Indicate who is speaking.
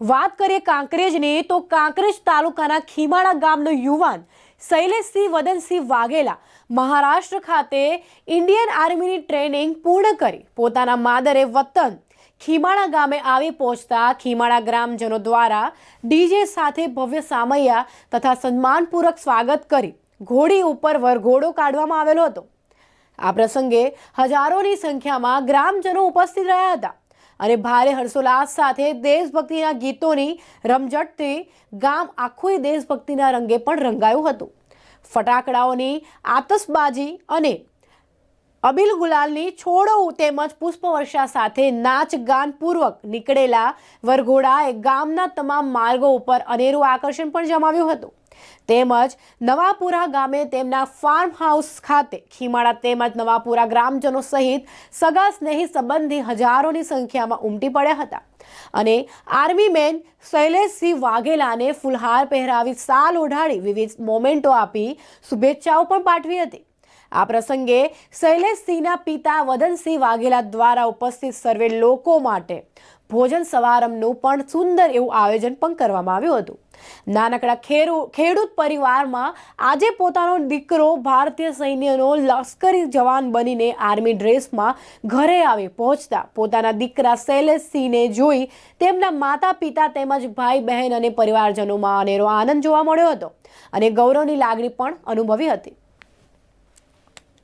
Speaker 1: વાત કરીએ કાંકરેજની, તો કાંકરેજ તાલુકાના ખીમાળા ગામનો યુવાન શૈલેષસિંહ વદનસિંહ વાઘેલા મહારાષ્ટ્ર ખાતે ઇન્ડિયન આર્મીની ટ્રેનિંગ પૂર્ણ કરી. પોતાના માદરે વતન ખીમાળા ગામે આવી પહોંચતા ખીમાડા ગ્રામજનો દ્વારા ડીજે સાથે ભવ્ય સામૈયા તથા સન્માનપૂર્વક સ્વાગત કરી. ઘોડી ઉપર વરઘોડો કાઢવામાં આવેલો હતો. આ પ્રસંગે હજારોની સંખ્યામાં ગ્રામજનો ઉપસ્થિત રહ્યા હતા. અને ભારે હર્ષોલ્લાસ સાથે દેશભક્તિના ગીતોની રમઝટથી ગામ આખું દેશભક્તિના રંગે પણ રંગાયું હતું. ફટાકડાઓની આતશબાજી અને અબિલ ગુલાલની છોડો તેમજ પુષ્પવર્ષા સાથે નાચ પૂર્વક નીકળેલા વરઘોડાએ ગામના તમામ માર્ગો ઉપર અનેરું આકર્ષણ પણ જમાવ્યું હતું. તેમજ નવાપુરા ગામે તેમના ફાર્મ હાઉસ ખાતે ખીમાડા તેમજ નવાપુરા ગ્રામજનો સહિત સગા સ્નેહી સંબંધી હજારોની સંખ્યામાં ઉમટી પડ્યા હતા. અને આર્મી મેન શૈલેષસિંહ વાઘેલાને ફુલહાર પહેરાવી સાલ ઓઢાડી વિવિધ મોમેન્ટો આપી શુભેચ્છાઓ પણ પાઠવી હતી. આ પ્રસંગે શૈલેષસિંહના પિતા વદનસિંહ વાઘેલા દ્વારા ઉપસ્થિત સર્વે લોકો માટે ભોજન સમારંભનું પણ સુંદર એવું આયોજન પણ કરવામાં આવ્યું હતું. નાનકડા ખેડૂ ખેડૂત પરિવારમાં આજે પોતાનો દીકરો ભારતીય સૈન્યનો લશ્કરી જવાન બનીને આર્મી ડ્રેસમાં ઘરે આવી પહોંચતા પોતાના દીકરા શૈલેષસિંહને જોઈ તેમના માતા પિતા તેમજ ભાઈ બહેન અને પરિવારજનોમાં અનેરો આનંદ જોવા મળ્યો હતો અને ગૌરવની લાગણી પણ અનુભવી હતી.